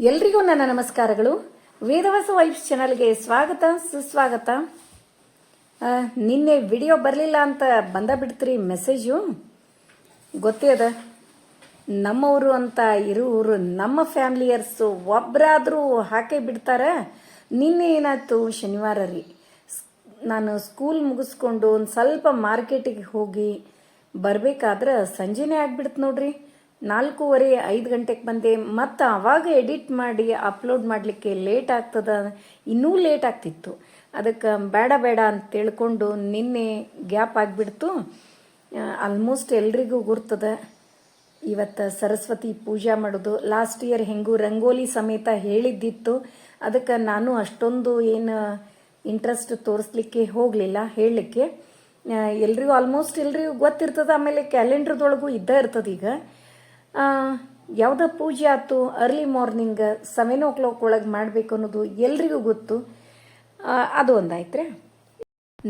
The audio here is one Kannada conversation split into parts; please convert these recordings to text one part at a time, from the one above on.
ಎಲ್ರಿಗೂ ನನ್ನ ನಮಸ್ಕಾರಗಳು. ವೇದವಾಸ ವೈಫ್ ಚಾನಲ್ಗೆ ಸ್ವಾಗತ, ಸುಸ್ವಾಗತ. ನಿನ್ನೆ ವಿಡಿಯೋ ಬರಲಿಲ್ಲ ಅಂತ ಬಂದ ಬಿಡ್ತೀರಿ ಮೆಸೇಜು. ಗೊತ್ತೇ ಅದ. ನಮ್ಮವರು ಅಂತ ಇರುವರು ನಮ್ಮ ಫ್ಯಾಮಿಲಿಯರ್ಸು ಒಬ್ಬರಾದರೂ ಹಾಕೇ ಬಿಡ್ತಾರೆ. ನಿನ್ನೆ ಏನಾಯ್ತು ಶನಿವಾರ ರೀ. ನಾನು ಸ್ಕೂಲ್ ಮುಗಿಸ್ಕೊಂಡು ಒಂದು ಸ್ವಲ್ಪ ಮಾರ್ಕೆಟಿಗೆ ಹೋಗಿ ಬರಬೇಕಾದ್ರೆ ಸಂಜೆನೇ ಆಗ್ಬಿಡ್ತು ನೋಡ್ರಿ. ನಾಲ್ಕೂವರೆ, ಐದು ಗಂಟೆಗೆ ಬಂದೆ. ಮತ್ತು ಆವಾಗ ಎಡಿಟ್ ಮಾಡಿ, ಅಪ್ಲೋಡ್ ಮಾಡಲಿಕ್ಕೆ ಲೇಟ್ ಆಗ್ತದ, ಇನ್ನೂ ಲೇಟ್ ಆಗ್ತಿತ್ತು. ಅದಕ್ಕೆ ಬೇಡ ಬೇಡ ಅಂತ ತಿಳ್ಕೊಂಡು ನಿನ್ನೆ ಗ್ಯಾಪ್ ಆಗಿಬಿಡ್ತು. ಆಲ್ಮೋಸ್ಟ್ ಎಲ್ರಿಗೂ ಗುರ್ತದ. ಇವತ್ತು ಸರಸ್ವತಿ ಪೂಜೆ ಮಾಡೋದು. ಲಾಸ್ಟ್ ಇಯರ್ ಹೆಂಗೂ ರಂಗೋಲಿ ಸಮೇತ ಹೇಳಿದ್ದಿತ್ತು. ಅದಕ್ಕೆ ನಾನು ಅಷ್ಟೊಂದು ಏನು ಇಂಟ್ರೆಸ್ಟ್ ತೋರಿಸ್ಲಿಕ್ಕೆ ಹೋಗಲಿಲ್ಲ ಹೇಳಲಿಕ್ಕೆ. ಎಲ್ರಿಗೂ ಆಲ್ಮೋಸ್ಟ್ ಎಲ್ರಿಗೂ ಗೊತ್ತಿರ್ತದೆ. ಆಮೇಲೆ ಕ್ಯಾಲೆಂಡ್ರದೊಳಗೂ ಇದ್ದೇ ಇರ್ತದೆ ಈಗ. ಯಾವುದೋ ಪೂಜೆ ಆಯ್ತು early morning seven o'clock ಒಳಗೆ ಮಾಡಬೇಕು ಅನ್ನೋದು ಎಲ್ರಿಗೂ ಗೊತ್ತು. ಅದು ಒಂದಾಯ್ತ್ರೆ.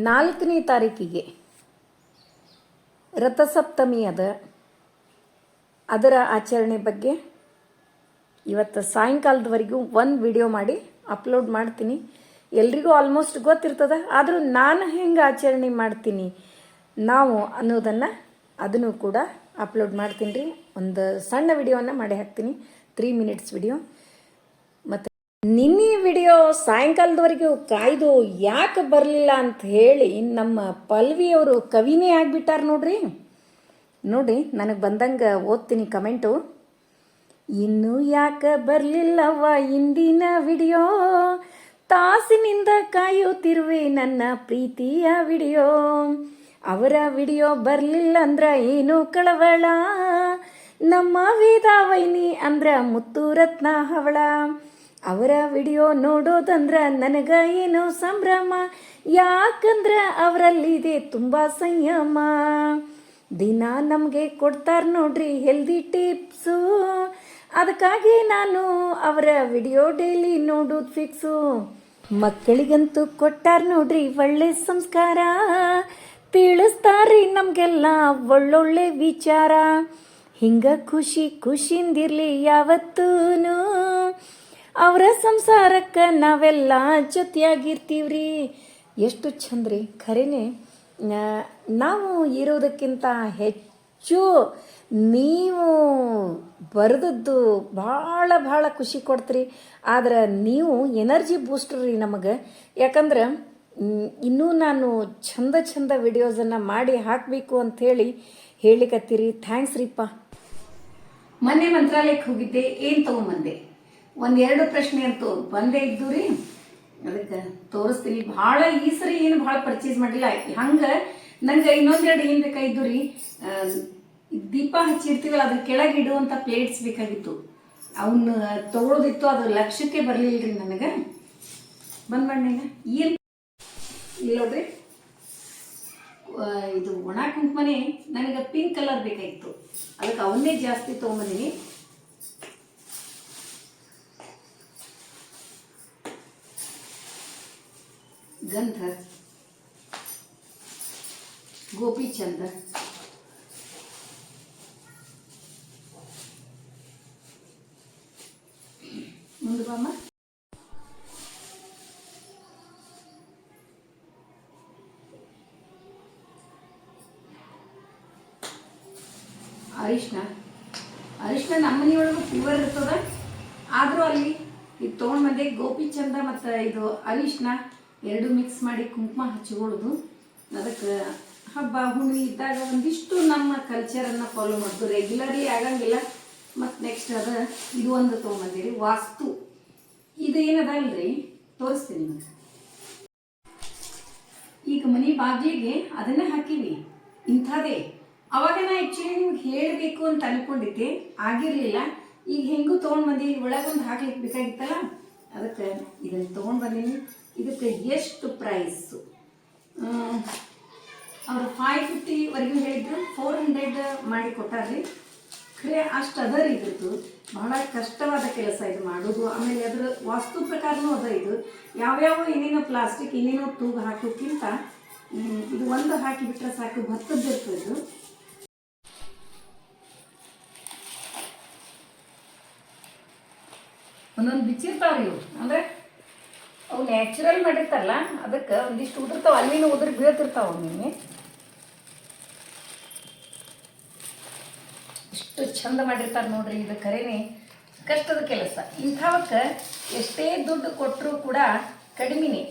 ನಾಲ್ಕನೇ ತಾರೀಕಿಗೆ ರಥಸಪ್ತಮಿ ಅದ ಅದರ ಆಚರಣೆ ಬಗ್ಗೆ ಇವತ್ತು ಸಾಯಂಕಾಲದವರೆಗೂ ಒಂದು ವಿಡಿಯೋ ಮಾಡಿ ಅಪ್ಲೋಡ್ ಮಾಡ್ತೀನಿ. ಎಲ್ರಿಗೂ ಆಲ್ಮೋಸ್ಟ್ ಗೊತ್ತಿರ್ತದ, ಆದರೂ ನಾನು ಹೆಂಗೆ ಆಚರಣೆ ಮಾಡ್ತೀನಿ ನಾವು ಅನ್ನೋದನ್ನು ಅದನ್ನು ಕೂಡ ಅಪ್ಲೋಡ್ ಮಾಡ್ತೀನಿ ರೀ. ಒಂದು ಸಣ್ಣ ವಿಡಿಯೋವನ್ನು ಮಾಡಿ ಹಾಕ್ತೀನಿ. ತ್ರೀ ಮಿನಿಟ್ಸ್ ವಿಡಿಯೋ ಮತ್ತು ನಿನ್ನೆ ವಿಡಿಯೋ ಸಾಯಂಕಾಲದವರೆಗೂ ಕಾಯ್ದು ಯಾಕೆ ಬರಲಿಲ್ಲ ಅಂತ ಹೇಳಿ ನಮ್ಮ ಪಲ್ವಿಯವರು ಕವಿನೇ ಆಗಿಬಿಟ್ಟಾರ ನೋಡ್ರಿ. ನೋಡಿ ನನಗೆ ಬಂದಂಗೆ ಓದ್ತೀನಿ ಕಮೆಂಟು ಇನ್ನು ಯಾಕೆ ಬರಲಿಲ್ಲವ್ವ ಇಂದಿನ ವಿಡಿಯೋ ತಾಸಿನಿಂದ ಕಾಯುತ್ತಿರುವೆ ನನ್ನ ಪ್ರೀತಿಯ ವಿಡಿಯೋ ಅವರ ವಿಡಿಯೋ ಬರಲಿಲ್ಲ ಅಂದ್ರ ಏನು ಕಳವಳ? ನಮ್ಮ ವೇದಾವೈನಿ ಅಂದ್ರ ಮುತ್ತು ರತ್ನ ಹವಳ. ಅವರ ವಿಡಿಯೋ ನೋಡೋದಂದ್ರ ನನಗ ಏನೋ ಸಂಭ್ರಮ? ಯಾಕಂದ್ರ ಅವರಲ್ಲಿದೆ ತುಂಬಾ ಸಂಯಮ. ದಿನ ನಮಗೆ ಕೊಡ್ತಾರ ನೋಡ್ರಿ ಹೆಲ್ದಿ ಟಿಪ್ಸು ಅದಕ್ಕಾಗಿ ನಾನು ಅವರ ವಿಡಿಯೋ ಡೈಲಿ ನೋಡೋದು ಫಿಕ್ಸು ಮಕ್ಕಳಿಗಂತೂ ಕೊಟ್ಟಾರ ನೋಡ್ರಿ ಒಳ್ಳೆ ಸಂಸ್ಕಾರ. ತಿಳಿಸ್ತಾರ್ರಿ ನಮಗೆಲ್ಲ ಒಳ್ಳೊಳ್ಳೆ ವಿಚಾರ. ಹಿಂಗ ಖುಷಿ ಖುಷಿಂದಿರ್ಲಿ ಯಾವತ್ತೂ ಅವರ ಸಂಸಾರಕ್ಕೆ ನಾವೆಲ್ಲ ಜೊತೆಯಾಗಿರ್ತೀವ್ರಿ. ಎಷ್ಟು ಚಂದ್ರಿ ಖರೇನೆ. ನಾವು ಇರೋದಕ್ಕಿಂತ ಹೆಚ್ಚು ನೀವು ಬರೆದದ್ದು ಭಾಳ ಭಾಳ ಖುಷಿ ಕೊಡ್ತೀರಿ. ಆದ್ರೆ ನೀವು ಎನರ್ಜಿ ಬೂಸ್ಟರ್ ರೀ ನಮಗೆ. ಯಾಕಂದ್ರೆ ಇನ್ನೂ ನಾನು ಚಂದ ಚಂದ ವಿಡಿಯೋಸನ್ನು ಮಾಡಿ ಹಾಕಬೇಕು ಅಂಥೇಳಿ ಹೇಳಿಕತ್ತೀರಿ. ಥ್ಯಾಂಕ್ಸ್ ರೀಪ್ಪ. ಮೊನ್ನೆ ಮಂತ್ರಾಲಯಕ್ಕೆ ಹೋಗಿದ್ದೆ, ಏನು ತೊಗೊಂಬಂದೆ? ಒಂದೆರಡು ಪ್ರಶ್ನೆ ಅಂತೂ ಬಂದೇ ಇದ್ದು ರೀ. ಅದಕ್ಕೆ ತೋರಿಸ್ತೀನಿ. ಭಾಳ ಈ ಸರಿ ಏನು ಭಾಳ ಪರ್ಚೇಸ್ ಮಾಡಿಲ್ಲ ಹಂಗೆ ನಂಗೆ ಇನ್ನೊಂದೆರಡು ಏನು ಬೇಕಾಗಿದ್ದು ರೀ? ದೀಪ ಹಚ್ಚಿರ್ತೀವಲ್ಲ, ಅದ್ರ ಕೆಳಗೆ ಇಡುವಂಥ ಪ್ಲೇಟ್ಸ್ ಬೇಕಾಗಿತ್ತು. ಅವನ್ನ ತೊಗೊಳೋದಿತ್ತು, ಅದು ಲಕ್ಷಕ್ಕೆ ಬರಲಿಲ್ಲ ರೀ ನನಗೆ. ಬಂದ್ ಏನು ಇಲ್ಲ ನೋಡ್ರಿ ಆ, ಇದು ಒಣ ಕುಂಕುಮನೆ ನನಗೆ ಪಿಂಕ್ ಕಲರ್ ಬೇಕಾಗಿತ್ತು. ಅದಕ್ಕೆ ಅವನ್ನೇ ಜಾಸ್ತಿ ತೊಗೊಂಬಂದಿನಿ. ಗಂಧ ಗೋಪಿ ಅರಿಶಿನ ಅರಿಶಿನ ನಮ್ಮ ಮನೆಯೊಳಗೂ ಪ್ಯೂರ್ ಇರ್ತದ. ಆದರೂ ಅಲ್ಲಿ ಇದು ತೊಗೊಂಡು ಬಂದೆ ಗೋಪಿ ಚಂದ ಮತ್ತು ಇದು ಅರಿಶಿನ ಎರಡು ಮಿಕ್ಸ್ ಮಾಡಿ ಕುಂಕುಮ ಹಚ್ಕೊಳ್ಳೋದು. ಅದಕ್ಕೆ ಹಬ್ಬ ಹುಣ್ಣಿ ಇದ್ದಾಗ ಒಂದಿಷ್ಟು ನಮ್ಮ ಕಲ್ಚರನ್ನು ಫಾಲೋ ಮಾಡೋದು. ರೆಗ್ಯುಲರ್ಲಿ ಆಗಂಗಿಲ್ಲ. ಮತ್ತು ನೆಕ್ಸ್ಟ್ ಅದ ಇದು ಒಂದು ತೊಗೊಂಬಂದಿರಿ ವಾಸ್ತು. ಇದು ಏನದ ಅಲ್ರಿ? ತೋರಿಸ್ತೀನಿ ನಿಮಗೆ. ಈಗ ಮನೆ ಬಾಗಿಲಿಗೆ ಅದನ್ನೇ ಹಾಕಿವಿ. ಇಂಥದೇ ಅವಾಗ ನಾ ಆ್ಯಕ್ಚುಲಿ ನಿಮ್ಗೆ ಹೇಳಬೇಕು ಅಂತ ಅನ್ಕೊಂಡಿದ್ದೆ. ಆಗಿರಲಿಲ್ಲ. ಈಗ ಹೆಂಗೂ ತೊಗೊಂಡು ಬಂದಿ, ಒಳಗೊಂದು ಹಾಕ್ಲಿಕ್ಕೆ ಬೇಕಾಗಿತ್ತಲ್ಲ? ಅದಕ್ಕೆ ಇದನ್ನು ತೊಗೊಂಡು ಬಂದೀನಿ. ಇದಕ್ಕೆ ಎಷ್ಟು ಪ್ರೈಸು ಅವರು ಫೈವ್ ಫಿಫ್ಟಿವರೆಗೂ ಹೇಳಿದ್ರು. ಫೋರ್ ಹಂಡ್ರೆಡ್ ಮಾಡಿ ಕೊಟ್ಟಾರ್ರಿ. ಖರೆ, ಅಷ್ಟು ಅದ ರೀ ಇದ್ರದ್ದು. ಬಹಳ ಕಷ್ಟವಾದ ಕೆಲಸ ಇದು ಮಾಡೋದು. ಆಮೇಲೆ ಅದ್ರ ವಾಸ್ತು ಪ್ರಕಾರನೂ ಅದ ಇದು. ಯಾವ್ಯಾವ ಏನೇನೋ ಪ್ಲಾಸ್ಟಿಕ್ ಏನೇನೋ ತೂಗು ಹಾಕೋಕ್ಕಿಂತ ಇದು ಒಂದು ಹಾಕಿಬಿಟ್ರೆ ಸಾಕು ಭತ್ತದ್ದು ಇರ್ತದೆ ಇದು ಒಂದೊಂದು ಬಿಚ್ಚಿರ್ತಾವ್ರಿ ಇವು ಅಂದ್ರೆ ಅವು ನ್ಯಾಚುರಲ್ ಮಾಡಿರ್ತಾರಲ್ಲ, ಅದಕ್ಕೆ ಒಂದಿಷ್ಟು ಉದುರ್ತಾವ. ಅಲ್ಲಿನೂ ಉದುರು ಬೀಳ್ತಿರ್ತಾವ ಒಮ್ಮೆ ಇಷ್ಟು ಚಂದ ಮಾಡಿರ್ತಾರೆ ನೋಡ್ರಿ ಇದು ಕರೇನೆ. ಕಷ್ಟದ ಕೆಲಸ. ಇಂಥವಕ್ಕೆ ಎಷ್ಟೇ ದುಡ್ಡು ಕೊಟ್ಟರೂ ಕೂಡ ಕಡಿಮೆನೆ.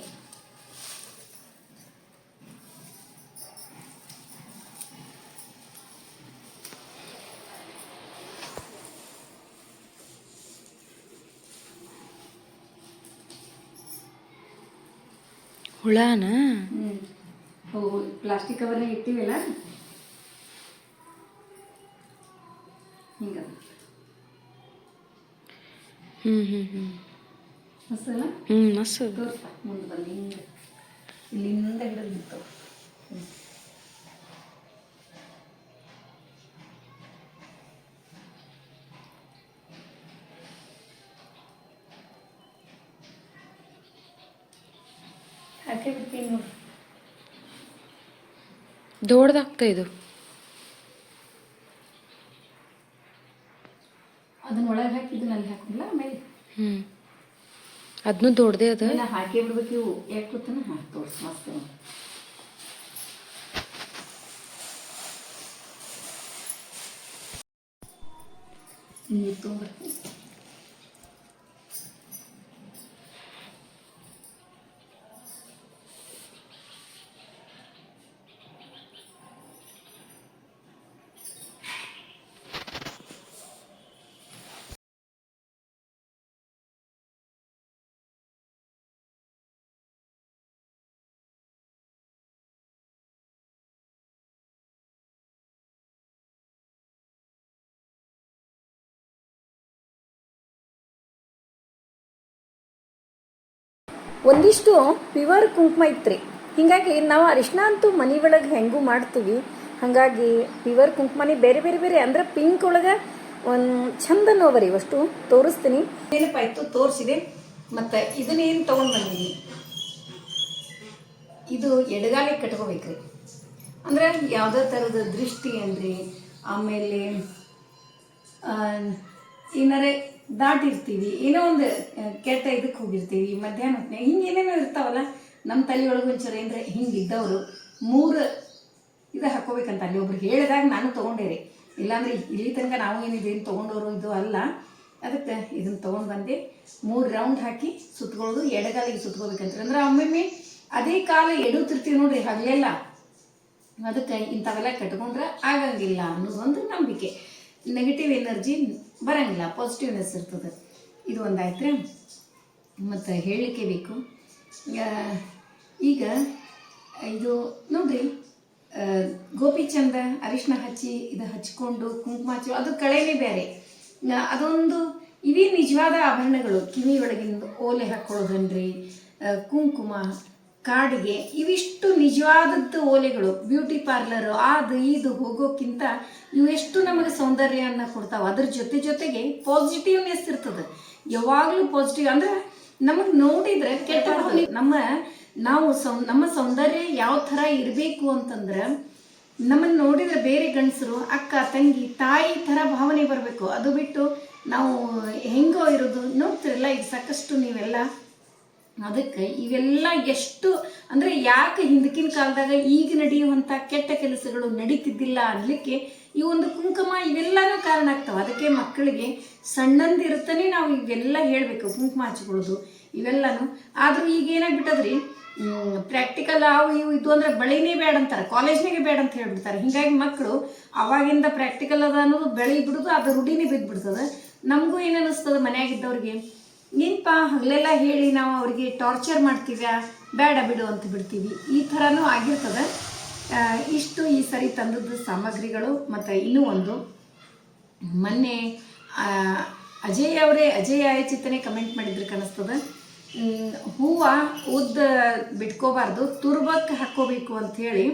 ಹುಳನ? ಹ್ಞೂ ಪ್ಲಾಸ್ಟಿಕ್ ಕವರ್ನಾಗ ಇಟ್ಟಿವಲ್ಲ? ಹಿಂಗ. ಹ್ಮ್ ಹ್ಮ್ ಹ್ಮ್. ಮಸಲ್ಲ ಹ್ಮ್ ಮಸ್ತ್. ತೋರ್ಸ. ಮುಂದೆ ಬಂದು ಹಿಂಗೆ. ಇಲ್ಲಿಂದ ಹಿಡಿದು ನಿಂತವು ಹಾಕಿ ಬಿಡ್ತೀನಿ ನೋಡಿ. ದೊಡ್ಡದಾಗ್ತಾ ಇದು. ಅದನ್ನ ಒಳಗೆ ಹಾಕಿದ್ದು ಅಲ್ಲಿ ಹಾಕಿಲ್ಲ ಆಮೇಲೆ. ಹ್ಮ್. ಅದನ್ನು ದೊಡ್ಡದೇ ಅದು. ಹಾಕಿ ಬಿಡ್ಬೇಕು ಇವು ಯಾಕೆ ಗೊತ್ತಾನ ತೋರ್ಸ್ ತೋರ್ಸಿ ಮಸ್ತ್. ನೀರು ತೊಗೊಂಬರ್ತೀನಿ ಒಂದಿಷ್ಟು ಪ್ಯೂರ್ ಕುಂಕುಮ ಇತ್ರಿ. ಹಿಂಗಾಗಿ ನಾವು ಅರಿಶಿನ ಅಂತೂ ಮನೆ ಒಳಗೆ ಹೆಂಗೂ ಮಾಡ್ತೀವಿ. ಹಾಗಾಗಿ ಪ್ಯೂರ್ ಕುಂಕುಮನೇ ಬೇರೆ ಬೇರೆ ಬೇರೆ ಅಂದ್ರೆ ಪಿಂಕ್ ಒಳಗೆ ಒಂದು ಚಂದ ನೋವರಿ ಅಷ್ಟು ತೋರಿಸ್ತೀನಿ. ಆಯ್ತು ತೋರಿಸಿದೆ. ಮತ್ತು ಇದನ್ನೇನು ತೊಗೊಂಡು ಬಂದೀನಿ ಇದು ಎಡಗಾಲಿಗೆ ಕಟ್ಕೋಬೇಕ್ರಿ. ಅಂದ್ರೆ ಯಾವುದೇ ಥರದ ದೃಷ್ಟಿ ಅನ್ರಿ ಆಮೇಲೆ ಏನಾರೆ ದಾಟಿರ್ತೀವಿ. ಏನೋ ಒಂದು ಕೆಟ್ಟ ಇದಕ್ಕೆ ಹೋಗಿರ್ತೀವಿ. ಮಧ್ಯಾಹ್ನ ಹೊತ್ತಿನಾಗ ಹಿಂಗೆ ಏನೇನೋ ಇರ್ತಾವಲ್ಲ ನಮ್ಮ ತಲೆ ಒಳಗೆ ಒಂಚೂರು ಏನಂದ್ರೆ ಹಿಂಗೆ ಇದ್ದವರು, ಮೂರು ಇದು ಹಾಕೋಬೇಕಂತ ಅಲ್ಲಿ. ಒಬ್ರು ಹೇಳಿದಾಗ ನಾನು ತೊಗೊಂಡೇರಿ ಇಲ್ಲಾಂದ್ರೆ ಇಲ್ಲಿ ತನಕ ನಾವು ಏನಿದೇನು ತೊಗೊಂಡವರು ಇದು ಅಲ್ಲ. ಅದಕ್ಕೆ ಇದನ್ನು ತೊಗೊಂಡು ಬಂದೆ. ಮೂರು ರೌಂಡ್ ಹಾಕಿ ಸುತ್ಕೊಳ್ಳೋದು, ಎಡಗಾಲಿಗೆ ಸುತ್ಕೋಬೇಕಂತ. ಅಂದ್ರೆ ಒಮ್ಮೊಮ್ಮೆ ಅದೇ ಕಾಲ ಎಡುತ್ತಿರ್ತೀವಿ ನೋಡ್ರಿ, ಹಗಲೆಲ್ಲ. ಅದಕ್ಕೆ ಇಂಥವೆಲ್ಲ ಕಟ್ಕೊಂಡ್ರೆ ಆಗಂಗಿಲ್ಲ ಅನ್ನೋದೊಂದು ನಂಬಿಕೆ. ನೆಗೆಟಿವ್ ಎನರ್ಜಿ ಬರಂಗಿಲ್ಲ ಪಾಸಿಟಿವ್ನೆಸ್ ಇರ್ತದೆ. ಇದು ಒಂದಾಯ್ತು ಮತ್ತು ಹೇಳಲಿಕ್ಕೆ ಬೇಕು. ಈಗ ಇದು ನೋಡ್ರಿ ಗೋಪಿಚಂದ ಗೋಪಿ ಚಂದ ಅರಿಶಿನ ಹಚ್ಚಿ ಇದು ಹಚ್ಕೊಂಡು ಕುಂಕುಮ ಹಚ್ಚಿ, ಅದು ಕಳೆನೇ ಬೇರೆ. ಅದೊಂದು ಇವೇ ನಿಜವಾದ ಆಭರಣಗಳು. ಕಿವಿ ಒಳಗಿಂದ ಓಲೆ ಹಾಕ್ಕೊಳ್ಳೋದನ್ರಿ ಕುಂಕುಮ ಕಾಡಿಗೆ ಇವಿಷ್ಟು ನಿಜವಾದದ್ದು ಓಲೆಗಳು ಬ್ಯೂಟಿ ಪಾರ್ಲರು ಅದು, ಇದು ಹೋಗೋಕ್ಕಿಂತ ಇವೆಷ್ಟು ನಮಗೆ ಸೌಂದರ್ಯವನ್ನು ಕೊಡ್ತಾವೆ. ಅದ್ರ ಜೊತೆ ಜೊತೆಗೆ ಪಾಸಿಟಿವ್ನೆಸ್ ಇರ್ತದೆ. ಯಾವಾಗಲೂ ಪಾಸಿಟಿವ್ ಅಂದ್ರೆ ನಮಗೆ ನೋಡಿದ್ರೆ ಕೆಟ್ಟ ನಮ್ಮ, ನಾವು ಸೌ, ನಮ್ಮ ಸೌಂದರ್ಯ ಯಾವ ಥರ ಇರಬೇಕು ಅಂತಂದ್ರೆ, ನಮ್ಮನ್ನು ನೋಡಿದ್ರೆ ಬೇರೆ ಗಂಡಸರು, ಅಕ್ಕ, ತಂಗಿ, ತಾಯಿ ಥರ ಭಾವನೆ ಬರಬೇಕು. ಅದು ಬಿಟ್ಟು ನಾವು ಹೆಂಗೋ ಇರೋದು ನೋಡ್ತಿರಲ್ಲ, ಈಗ ಸಾಕಷ್ಟು ನೀವೆಲ್ಲ ಅದಕ್ಕೆ ಇವೆಲ್ಲ ಎಷ್ಟು, ಅಂದರೆ ಯಾಕೆ ಹಿಂದಕಿನ ಕಾಲದಾಗ ಈಗ ನಡೆಯುವಂಥ ಕೆಟ್ಟ ಕೆಲಸಗಳು ನಡೀತಿದ್ದಿಲ್ಲ ಅನ್ನಲಿಕ್ಕೆ ಈ ಒಂದು ಕುಂಕುಮ ಇವೆಲ್ಲನೂ ಕಾರಣ ಆಗ್ತಾವೆ. ಅದಕ್ಕೆ ಮಕ್ಕಳಿಗೆ ಸಣ್ಣಂದಿರುತ್ತಾನೆ ನಾವು ಇವೆಲ್ಲ ಹೇಳಬೇಕು, ಕುಂಕುಮ ಹಚ್ಕೊಳ್ಳೋದು ಇವೆಲ್ಲನೂ. ಆದರೂ ಈಗ ಏನಾಗ್ಬಿಟ್ಟದ್ರಿ ಪ್ರಾಕ್ಟಿಕಲ್ ಅವು ಇವು ಇದು ಅಂದ್ರೆ ಬಳಿನೇ ಬೇಡ ಅಂತಾರೆ, ಕಾಲೇಜ್ನಾಗೆ ಬೇಡ ಅಂತ ಹೇಳ್ಬಿಡ್ತಾರೆ. ಹಿಂಗಾಗಿ ಮಕ್ಕಳು ಅವಾಗಿಂದ ಪ್ರಾಕ್ಟಿಕಲ್ ಅದ ಅನ್ನೋದು ಬೆಳಿ ಬಿಡೋದು ಅದು ರೂಢಿನೇ ಬಿದ್ದುಬಿಡ್ತದೆ ನಮಗೂ ಏನು ಅನ್ನಿಸ್ತದೆ ಮನ್ಯಾಗಿದ್ದವ್ರಿಗೆ? ಏನಪ್ಪ ಹಗಲೆಲ್ಲ ಹೇಳಿ ನಾವು ಅವ್ರಿಗೆ ಟಾರ್ಚರ್ ಮಾಡ್ತೀವ್ಯಾ? ಬೇಡ ಬಿಡು ಅಂತ ಬಿಡ್ತೀವಿ. ಈ ಥರನೂ ಆಗಿರ್ತದೆ. ಇಷ್ಟು ಈ ಸರಿ ತಂದದ್ದು ಸಾಮಗ್ರಿಗಳು ಮತ್ತು ಇನ್ನೂ ಒಂದು. ಮೊನ್ನೆ ಅಜಯ್ ಅವರೇ, ಅಜಯ್ ಆಯಚಿತ್ತನೆ ಕಮೆಂಟ್ ಮಾಡಿದ್ರೆ ಕಾಣಿಸ್ತದೆ. ಹೂವು ಉದ್ದ ಬಿಟ್ಕೋಬಾರ್ದು ತುರ್ಬಕ್ಕೆ ಹಾಕ್ಕೋಬೇಕು ಅಂಥೇಳಿ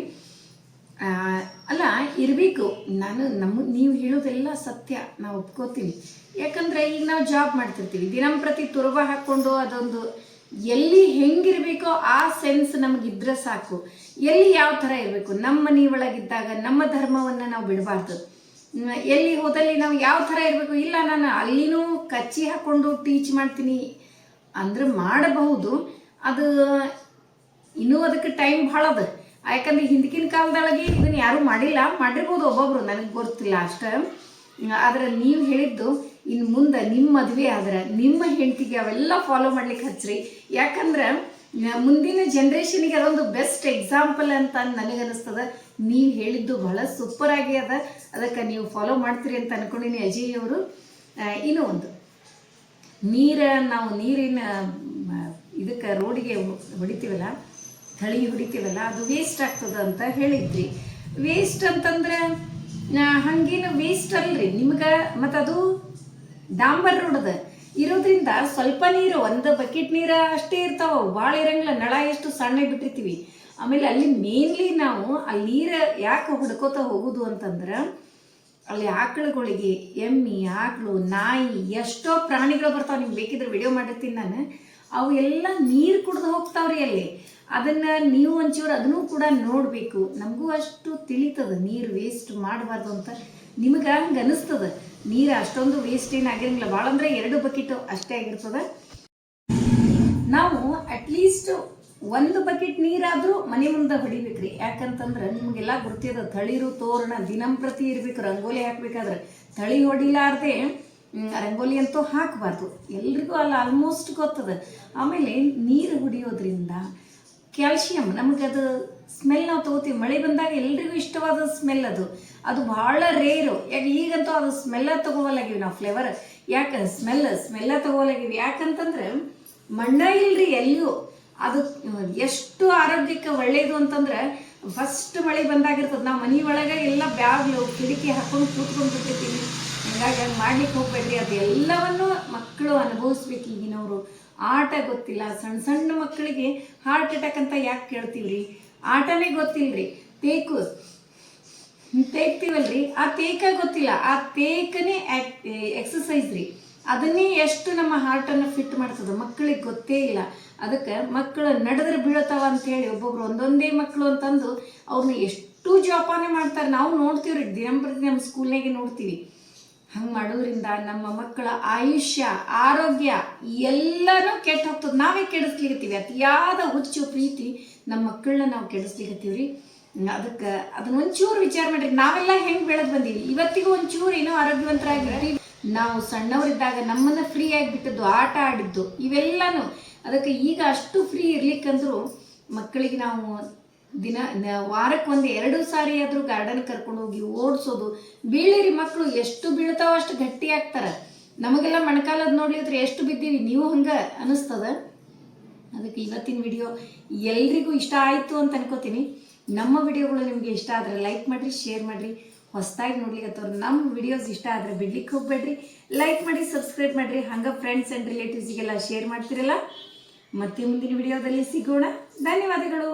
ಅಲ್ಲ, ಇರಬೇಕು. ನಾನು ನಮ್ಮ, ನೀವು ಹೇಳೋದೆಲ್ಲ ಸತ್ಯ. ನಾವು ಒಪ್ಕೋತೀನಿ. ಯಾಕಂದರೆ ಈಗ ನಾವು ಜಾಬ್ ಮಾಡ್ತಿರ್ತೀವಿ. ದಿನಂಪ್ರತಿ ತುರುಬ ಹಾಕ್ಕೊಂಡು ಅದೊಂದು ಎಲ್ಲಿ ಹೆಂಗಿರಬೇಕೋ ಆ ಸೆನ್ಸ್ ನಮಗಿದ್ರೆ ಸಾಕು. ಎಲ್ಲಿ ಯಾವ ಥರ ಇರಬೇಕು? ನಮ್ಮ ಮನೆ ಒಳಗಿದ್ದಾಗ ನಮ್ಮ ಧರ್ಮವನ್ನು ನಾವು ಬಿಡಬಾರ್ದು. ಎಲ್ಲಿ ಹೋದಲ್ಲಿ ನಾವು ಯಾವ ಥರ ಇರಬೇಕು? ಇಲ್ಲ, ನಾನು ಅಲ್ಲಿನೂ ಕಚ್ಚಿ ಹಾಕ್ಕೊಂಡು ಟೀಚ್ ಮಾಡ್ತೀನಿ ಅಂದ್ರೆ ಮಾಡಬಹುದು. ಅದು ಇನ್ನೂ ಅದಕ್ಕೆ ಟೈಮ್ ಭಾಳ ಅದ ಯಾಕಂದ್ರೆ ಹಿಂದಿನ ಕಾಲದೊಳಗೆ ಇದನ್ನ ಯಾರೂ ಮಾಡಿಲ್ಲ. ಮಾಡಿರ್ಬೋದು ಒಬ್ಬೊಬ್ರು, ನನಗೆ ಗೊತ್ತಿಲ್ಲ ಅಷ್ಟ. ಆದ್ರೆ ನೀವು ಹೇಳಿದ್ದು ಇನ್ನು ಮುಂದೆ ನಿಮ್ಮ ಮದುವೆ ಆದ್ರೆ ನಿಮ್ಮ ಹೆಂಡತಿಗೆ ಅವೆಲ್ಲ ಫಾಲೋ ಮಾಡ್ಲಿಕ್ಕೆ ಹಚ್ಚ್ರಿ ಯಾಕಂದ್ರೆ ಮುಂದಿನ ಜನ್ರೇಷನ್ಗೆ ಅದೊಂದು ಬೆಸ್ಟ್ ಎಕ್ಸಾಂಪಲ್ ಅಂತ ನನಗೆ ಅನಿಸ್ತದ. ನೀವು ಹೇಳಿದ್ದು ಬಹಳ ಸೂಪರ್ ಆಗಿ ಅದ. ಅದಕ್ಕೆ ನೀವು ಫಾಲೋ ಮಾಡ್ತೀರಿ ಅಂತ ಅನ್ಕೊಂಡಿನಿ ಅಜಯ್ ಅವರು. ಇನ್ನೂ ಒಂದು. ನೀರ, ನಾವು ನೀರಿನ ಇದಕ್ಕೆ ರೋಡಿಗೆ ಹೊಡಿತೀವಲ್ಲ ಥಳಿ ಹೊಡಿತೀವಲ್ಲ ಅದು ವೇಸ್ಟ್ ಆಗ್ತದ ಅಂತ ಹೇಳಿದ್ರಿ. ವೇಸ್ಟ್ ಅಂತಂದ್ರೆ ಆ, ಹಂಗೇನು ವೇಸ್ಟ್ ಅಲ್ರಿ. ನಿಮ್ಗೆ ಮತ್ತು ಅದು ಡಾಂಬರ್ ರೋಡದ ಇರೋದ್ರಿಂದ ಸ್ವಲ್ಪ ನೀರು ಒಂದು ಬಕೆಟ್ ನೀರು ಅಷ್ಟೇ ಇರ್ತಾವ. ಭಾಳ ಇರಂಗಿಲ್ಲ ನಳ ಎಷ್ಟು ಸಣ್ಣ ಬಿಟ್ಟಿರ್ತೀವಿ. ಆಮೇಲೆ ಅಲ್ಲಿ ಮೇನ್ಲಿ ನಾವು ಅಲ್ಲಿ ನೀರು ಯಾಕೆ ಹುಡ್ಕೋತ ಹೋಗುದು ಅಂತಂದ್ರೆ ಅಲ್ಲಿ ಆಕಳುಗಳಿಗೆ ಎಮ್ಮಿ ಆಕಳು ನಾಯಿ ಎಷ್ಟೋ ಪ್ರಾಣಿಗಳು ಬರ್ತಾವೆ. ನಿಮ್ಗೆ ಬೇಕಿದ್ರೆ ವಿಡಿಯೋ ಮಾಡಿರ್ತೀನಿ ನಾನು. ಅವು ಎಲ್ಲ ನೀರು ಕುಡ್ದು ಹೋಗ್ತಾವ್ರಿ ಅಲ್ಲಿ. ಅದನ್ನ ನೀವು ಒಂಚೂರು ಅದನ್ನು ಕೂಡ ನೋಡಬೇಕು. ನಮಗೂ ಅಷ್ಟು ತಿಳಿತದ ನೀರು ವೇಸ್ಟ್ ಮಾಡಬಾರ್ದು ಅಂತ. ನಿಮಗೆ ಹಂಗೆ ಅನಿಸ್ತದ? ನೀರು ಅಷ್ಟೊಂದು ವೇಸ್ಟ್ ಏನು ಆಗಿರಂಗಿಲ್ಲ. ಭಾಳ ಅಂದ್ರೆ ಎರಡು ಬಕೆಟ್ ಅಷ್ಟೇ ಆಗಿರ್ತದೆ. ನಾವು ಅಟ್ಲೀಸ್ಟ್ ಒಂದು ಬಕೆಟ್ ನೀರಾದರೂ ಮನೆ ಮುಂದೆ ಹೊಡಿಬೇಕ್ರಿ. ಯಾಕಂತಂದ್ರೆ ನಿಮಗೆಲ್ಲ ಗೊತ್ತಿದೆ, ತಳಿರು ತೋರಣ ದಿನಂಪ್ರತಿ ಇರ್ಬೇಕು, ರಂಗೋಲಿ ಹಾಕ್ಬೇಕಾದ್ರೆ. ತಳಿ ಹೊಡಿಲಾರ್ದೆ ರಂಗೋಲಿ ಅಂತೂ ಹಾಕಬಾರ್ದು. ಎಲ್ರಿಗೂ ಅಲ್ಲಿ ಆಲ್ಮೋಸ್ಟ್ ಗೊತ್ತದ. ಆಮೇಲೆ ನೀರು ಹುಡಿಯೋದ್ರಿಂದ ಕ್ಯಾಲ್ಶಿಯಂ ಅದು ಸ್ಮೆಲ್ ನಾವು ತಗೋತೀವಿ. ಮಳೆ ಬಂದಾಗ ಎಲ್ರಿಗೂ ಇಷ್ಟವಾದ ಸ್ಮೆಲ್ ಅದು. ಅದು ಭಾಳ ರೇರು ಯಾಕೆ ಈಗಂತೂ ಅದು ಸ್ಮೆಲ್ಲ ತಗೋವಲ್ಲಾಗಿವಿ ನಾವು ಫ್ಲೇವರ್ ಯಾಕೆ ಸ್ಮೆಲ್ ಸ್ಮೆಲ್ಲ ತಗೋಲಾಗಿವಿ ಯಾಕಂತಂದ್ರೆ ಮಣ್ಣ ಇಲ್ರಿ ಎಲ್ಲಿಯೂ. ಅದು ಎಷ್ಟು ಆರೋಗ್ಯಕ್ಕೆ ಒಳ್ಳೆಯದು ಅಂತಂದ್ರೆ ಫಸ್ಟ್ ಮಳೆ ಬಂದಾಗಿರ್ತದೆ. ನಾವು ಮನೆ ಒಳಗೆ ಎಲ್ಲ ಬ್ಯಾಗ್ಲು ಕಿಟಕಿ ಹಾಕೊಂಡು ಕೂತ್ಕೊಂಡು ಬಿಟ್ಟಿರ್ತೀವಿ ಹಂಗಾಗಿ ಹಂಗೆ ಮಾಡ್ಲಿಕ್ಕೆ ಹೋಗ್ಬೇಡ್ರಿ. ಅದೆಲ್ಲವನ್ನು ಮಕ್ಕಳು ಅನುಭವಿಸ್ಬೇಕು ಈಗಿನವರು. ಆಟ ಗೊತ್ತಿಲ್ಲ. ಸಣ್ಣ ಸಣ್ಣ ಮಕ್ಕಳಿಗೆ ಹಾರ್ಟ್ ಅಟ್ಯಾಕ್ ಅಂತ ಯಾಕೆ ಕೇಳ್ತೀವ್ರಿ? ಆಟನೇ ಗೊತ್ತಿಲ್ರಿ. ತೇಕು. ತೇಗ್ತೀವಲ್ರಿ ಆ ತೇಕ ಗೊತ್ತಿಲ್ಲ. ಆ ತೇಕನೇ ಎಕ್ಸಸೈಸ್ ರೀ. ಅದನ್ನೇ ಎಷ್ಟು ನಮ್ಮ ಹಾರ್ಟನ್ನು ಫಿಟ್ ಮಾಡ್ತದೆ. ಮಕ್ಕಳಿಗೆ ಗೊತ್ತೇ ಇಲ್ಲ. ಅದಕ್ಕೆ ಮಕ್ಕಳು ನಡೆದ್ರೆ ಬೀಳತಾವ ಅಂತೇಳಿ ಒಬ್ಬೊಬ್ರು ಒಂದೊಂದೇ ಮಕ್ಕಳು ಅಂತಂದು ಅವ್ರನ್ನ ಎಷ್ಟು ಜೋಪಾನ ಮಾಡ್ತಾರೆ. ನಾವು ನೋಡ್ತೀವ್ರಿ. ದಿನಂಪ್ರತಿ ನಮ್ಮ ಸ್ಕೂಲ್ನಾಗೆ ನೋಡ್ತೀವಿ. ಹಂಗೆ ಮಾಡೋದ್ರಿಂದ ನಮ್ಮ ಮಕ್ಕಳ ಆಯುಷ್ಯ, ಆರೋಗ್ಯ ಎಲ್ಲನೂ ಕೆಟ್ಟ ಹೋಗ್ತದೆ. ನಾವೇ ಕೆಡಿಸ್ಲಿಕತ್ತೀವಿ. ಅತಿಯಾದ ಹುಚ್ಚು ಪ್ರೀತಿ ನಮ್ಮ ಮಕ್ಕಳನ್ನ ನಾವು ಕೆಡಿಸ್ಲಿಕ್ಕತ್ತೀವಿ ರೀ ಅದಕ್ಕೆ ಅದನ್ನ ಒಂಚೂರು ವಿಚಾರ ಮಾಡ್ರಿ. ನಾವೆಲ್ಲ ಹೆಂಗೆ ಬೆಳೆದು ಬಂದೀವಿ? ಇವತ್ತಿಗೂ ಒಂಚೂರು ಏನೋ ಆರೋಗ್ಯವಂತರಾಗಿ ನಾವು ಸಣ್ಣವರಿದ್ದಾಗ ನಮ್ಮನ್ನ ಫ್ರೀ ಆಗಿಬಿಟ್ಟದ್ದು ಆಟ ಆಡಿದ್ದು, ಇವೆಲ್ಲನೂ. ಅದಕ್ಕೆ ಈಗ ಅಷ್ಟು ಫ್ರೀ ಇರ್ಲಿಕ್ಕಂದ್ರೂ ಮಕ್ಕಳಿಗೆ ನಾವು ದಿನ ವಾರಕ್ಕೊಂದು ಎರಡು ಸಾರಿ ಆದರೂ ಗಾರ್ಡನ್ ಕರ್ಕೊಂಡು ಹೋಗಿ ಓಡಿಸೋದು, ಬೀಳಿರಿ ಮಕ್ಕಳು ಎಷ್ಟು ಬೀಳ್ತಾವ ಅಷ್ಟು ಗಟ್ಟಿ ಆಗ್ತಾರೆ. ನಮಗೆಲ್ಲ ಮಣ್ಕಾಲದ ನೋಡ್ಲಿದ್ರೆ ಎಷ್ಟು ಬಿದ್ದೀವಿ ನೀವು ಹಂಗ ಅನಿಸ್ತದ? ಅದಕ್ಕೆ ಇವತ್ತಿನ ವಿಡಿಯೋ ಎಲ್ರಿಗೂ ಇಷ್ಟ ಆಯಿತು ಅಂತ ಅನ್ಕೋತೀನಿ. ನಮ್ಮ ವಿಡಿಯೋಗಳು ನಿಮಗೆ ಇಷ್ಟ ಆದರೆ ಲೈಕ್ ಮಾಡಿರಿ ಶೇರ್ ಮಾಡಿರಿ. ಹೊಸದಾಗಿ ನೋಡ್ಲಿಕ್ಕೆ ನಮ್ಮ ವಿಡಿಯೋಸ್ ಇಷ್ಟ ಆದರೆ ಬಿಡ್ಲಿಕ್ಕೆ ಹೋಗ್ಬೇಡ್ರಿ. ಲೈಕ್ ಮಾಡಿ ಸಬ್ಸ್ಕ್ರೈಬ್ ಮಾಡಿರಿ. ಹಂಗೆ ಫ್ರೆಂಡ್ಸ್ ಆ್ಯಂಡ್ ರಿಲೇಟಿವ್ಸಿಗೆಲ್ಲ ಶೇರ್ ಮಾಡ್ತಿರಲ್ಲ. ಮತ್ತೆ ಮುಂದಿನ ವಿಡಿಯೋದಲ್ಲಿ ಸಿಗೋಣ. ಧನ್ಯವಾದಗಳು.